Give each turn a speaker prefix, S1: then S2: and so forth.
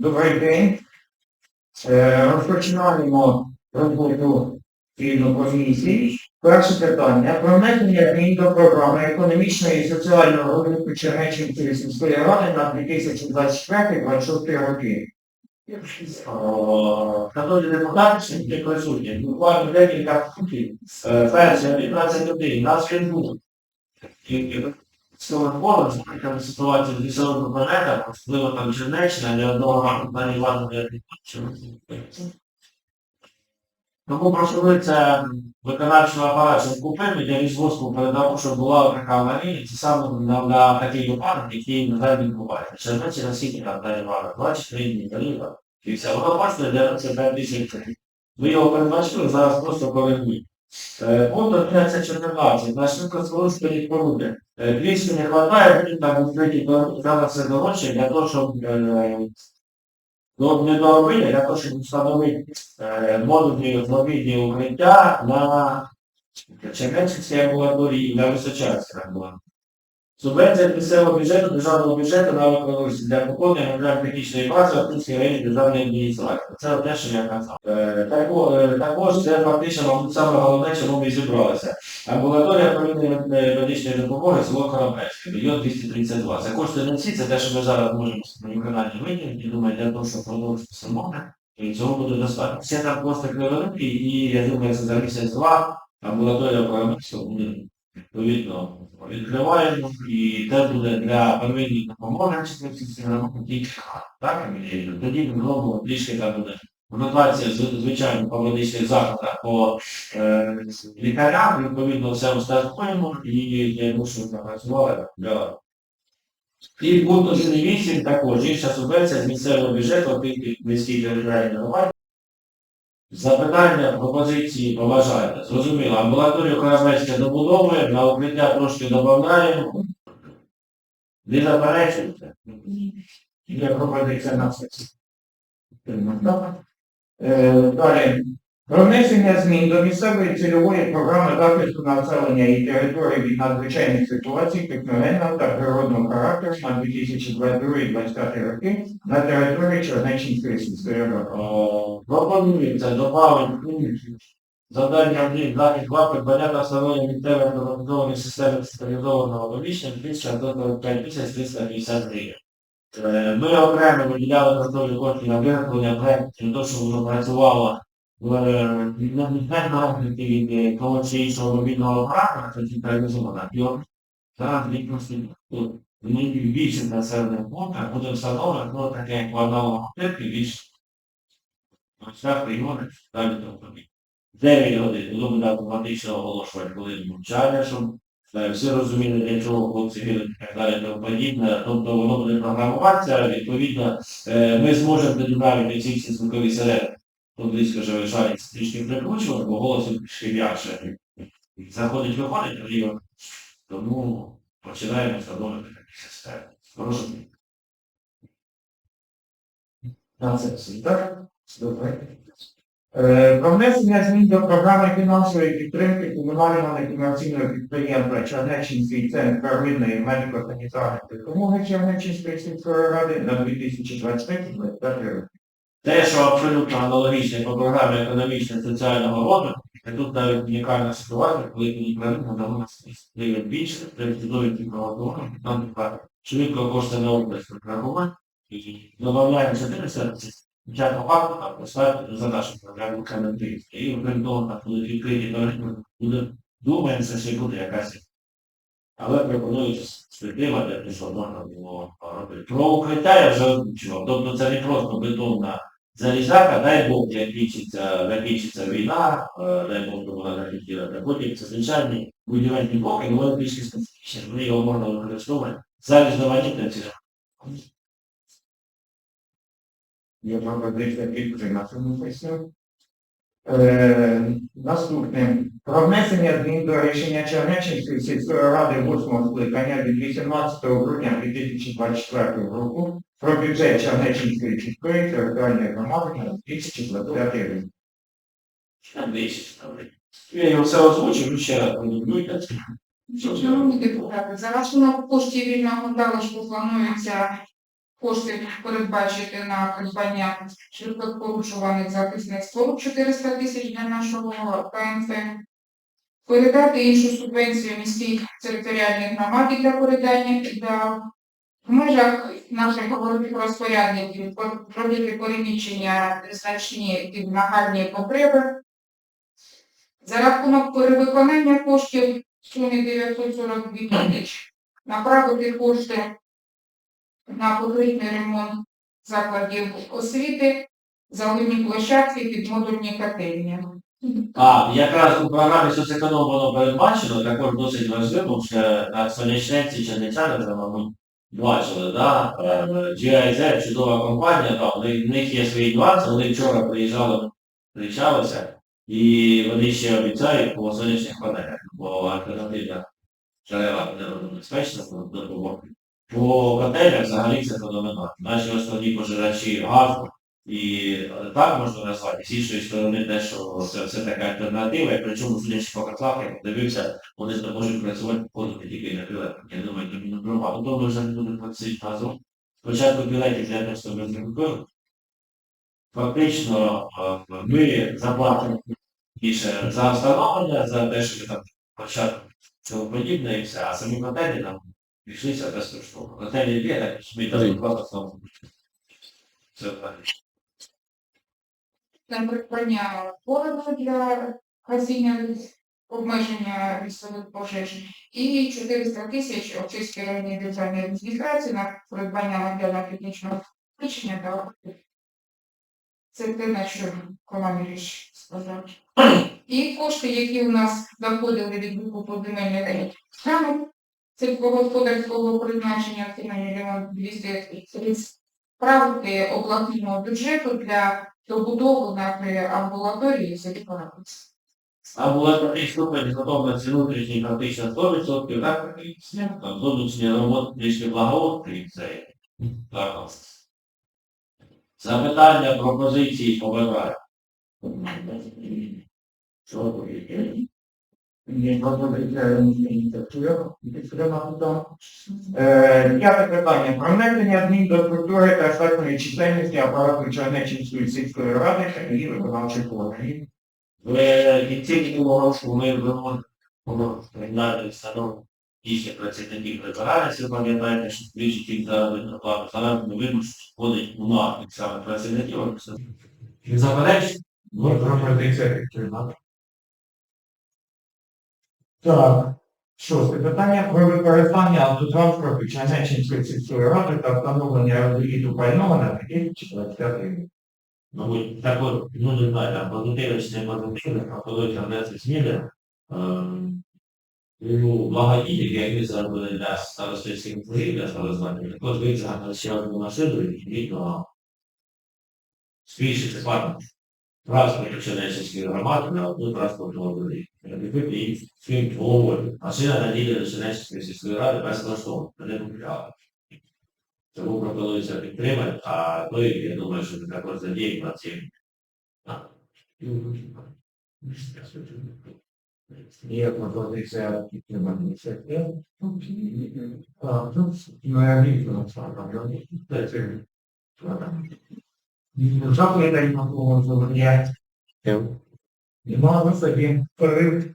S1: Добрий день. Е, Розпочинаємо роботу комісії. Перше питання. Про внесення змін до програми економічної і соціального розвитку Чернеччинської сільської ради на 2024-2026 роки.
S2: Шановні депутати, які присутні, буквально декілька пунктів. Е, Перше, 15.1, нас Фейсбук. Цього форуму, яка ситуація з лісовими планетами, особливо там Чернеччина, ні одного разу на Івану не відбувся. Тому пропонується виконавчого апарату, купив, я військовому передав, щоб була така аварія, це саме на, на такий випадок, який на жаль відбувається. Чернеччина скільки там на Івана? 23 дні, Івана. І все. Воно бачите, для це 5 тисяч. Ви його передбачили, зараз просто поверніть. Е, Пункт 11.14. На швидкослужбові споруди. Е, Двічі не вистачає, він там відкриті зараз все дорожче для того, щоб е, не доробити, для того, щоб встановити е, модульні зловідні укриття на Чернеччинській амбулаторії і на Височанській амбулаторії. Субвенція місцевого бюджету, державного бюджету на виконавців для поповнення матеріально-технічної бази Автинської районної державної адміністрації. Це те, що я казав. Е, е, Також це фактично, саме головне, чому ми зібралися. Амбулаторія первинної медичної допомоги село Карабельське, мільйон 232. Це кошти не всі, це те, що ми зараз можемо на виконанні виділити, і думаю, для того, щоб продовжити самотне, і цього буде достатньо. Все там просто невеликі, і я думаю, це за місяць-два амбулаторія Карабельського буде відповідно відкриваємо, і те буде для первинної допомоги, так, тоді ми робимо трішки там буде нотація, звичайно, по медичних закладах, по е, лікарям, відповідно, все устаткуємо, і я мушу напрацювати для і пункт 1.8 також. Інша субвенція з місцевого бюджету міській територіальній громаді. Запитання, пропозиції, поважайте. Зрозуміло, амбулаторію Карабельська добудовуємо, на укриття трошки додаємо. Не заперечуєте?
S1: Є пропозиція на сесію. Е, Далі. Про внесення змін до місцевої цільової програми захисту населення і території від надзвичайних ситуацій техногенного та природного характеру на 2022-2025 роки на території Чернеччинської сільської ради.
S2: Пропонується додати завдання один, захід два, придбання та встановлення місцевих автоматизованих систем централізованого оповіщення 245 тисяч 350 гривень. Е, Ми окремо виділяли додаткові кошти на виготовлення проєктів, того, щоб воно працювало в е, на від е, того чи іншого мобільного апарату, це централізована. І от зараз тут ми більше населених пунктах буде встановлено ну, таке як в аналогах аптеки більше Ось прийоми, далі тому. 9 годин, буде автоматично оголошувати коли навчання, щоб е, всі розуміли, для чого хлопці підуть і так далі, тому подібне. Тобто воно буде програмуватися, відповідно, е, ми зможемо навіть ці всі звукові сирени, близько вже вишається трішки прикручувати, бо голос трішки м'якше. Заходить, виходить, рівно. Тому починаємо встановлювати такі системи. Прошу.
S1: На сесію, так? Добре. Е, Про внесення змін до програми фінансової підтримки комунального некомерційного підприємства Чернеччинський центр первинної медико-санітарної допомоги Чернеччинської сільської ради на 2025 роки.
S2: Те, що абсолютно аналогічне по програмі економічного соціального розвитку, тут навіть унікальна ситуація, коли правильно дало нас дають більше, реалізують і там тепер швидко кошти на область програмувати, і додаємо 400 спочатку факту, а поставити за нашу програму коментарів. І орієнтовно будуть відкриті дороги, буде, думаємо, що буде якась. Але пропонують притримати, що можна було робити. Про укриття я вже озвучував. Тобто це не просто бетонна залізака, дай Бог, як кінчиться, закінчиться війна, е, дай Бог, вона закінчила. Потім це звичайні будівельні блоки, але вони більш специфічні, вони його можна використовувати. Зараз давайте ці.
S1: Є пропозиція підтримати цю сесію. Е, Наступне. Про внесення змін до рішення Чернеччинської сільської ради 8 скликання від 18 грудня 2024 року про бюджет Чернеччинської сільської територіальної громади на 2025 рік.
S2: Я його все озвучив, ще раз продублюйте.
S3: Шановні депутати, за рахунок коштів вільного залишку планується кошти передбачити на придбання швидкопорушуваних захисних споруд 400 тисяч для нашого ПНФ. Передати іншу субвенцію міській територіальній громаді для передання для в межах наших розпорядників пор- робити переміщення значні під нагальні потреби. За рахунок перевиконання коштів в сумі 942 тисяч направити кошти на потрібний ремонт закладів освіти, заливні площадки під модульні котельні.
S2: А якраз у програмі соцеконом воно передбачено, також досить важливо, що на сонячненці черничани вже, мабуть, бачили, да? Е, GIZ, чудова компанія, там, в них- є свої нюанси, вони вчора приїжджали, зустрічалися, і вони ще обіцяють по сонячних панелях, бо альтернативна джерела небезпечна, допомога. По котелях взагалі це феноменально. Наші основні пожирачі газу, і е, так можна назвати, з іншої сторони те, що це все така альтернатива, і причому судячи по котлах, я подивився, вони зможуть працювати ходити тільки на пілетах. Я думаю, тобі не дрова. Потім ми вже не будемо працювати газом. Спочатку пілетів для того, щоб зробили. Фактично е, ми заплатимо більше за встановлення, за те, що там початку цього подібне і все, а самі готелі там пішлися безкоштовно. Так що ми там просто знову. Це так.
S3: на придбання породу для гасіння обмеження лісових пожеж і 400 тисяч Очиській районній державній адміністрації на придбання матеріально-технічного включення та це те, на що Коломиріч сказав. І кошти, які у нас заходили від викупу земельних саме сільськогосподарського призначення це на мільйон 230 справити обласного бюджету для добудови нашої амбулаторії Сіліконовиці.
S2: А була такий ступень готовності внутрішній практично 100%, так, там, зовнішня робота трішки благоустрій, це так. Запитання, пропозиції, побажання. Що ви?
S1: Там. Е, П'яте питання. Про внесення змін до структури та штатної чисельності апарату Чернеччинської сільської ради та її виконавчих органів.
S2: В кінці минулого року ми виводимо кримінальну установу дійсно працівників прибиральниці, пам'ятаєте, що двічі тільки заробітну плату, зараз ми вимушені входить у напрямок саме працівників. Не заперечуєте?
S1: Пропозиція підтримати. Так. Шосте питання про використання автотранспорту Чернеччинської сільської ради та встановлення розліту пального на 2025 рік.
S2: Мабуть, так от, ну не знаю, там позитивно чи не позитивно, пропонують внести зміни. Ем, У благодійники, які зробили для старостинських округів, для старозваних, от витягнули ще одну машину і відповідно збільшити парк транспорту Чернеччинської громади на одну транспортну одиницю. І своїм головою. Машина надійде до Чернеччинської сільської ради безкоштовно, не купляла. Тому пропонується підтримати, а то я думаю, що ми також задіємо на цим.
S1: Є пропозиція підтримати ініціативу. Ну, ну, я вірю, що там, я це. Запитань на кого є. Нема на собі перерив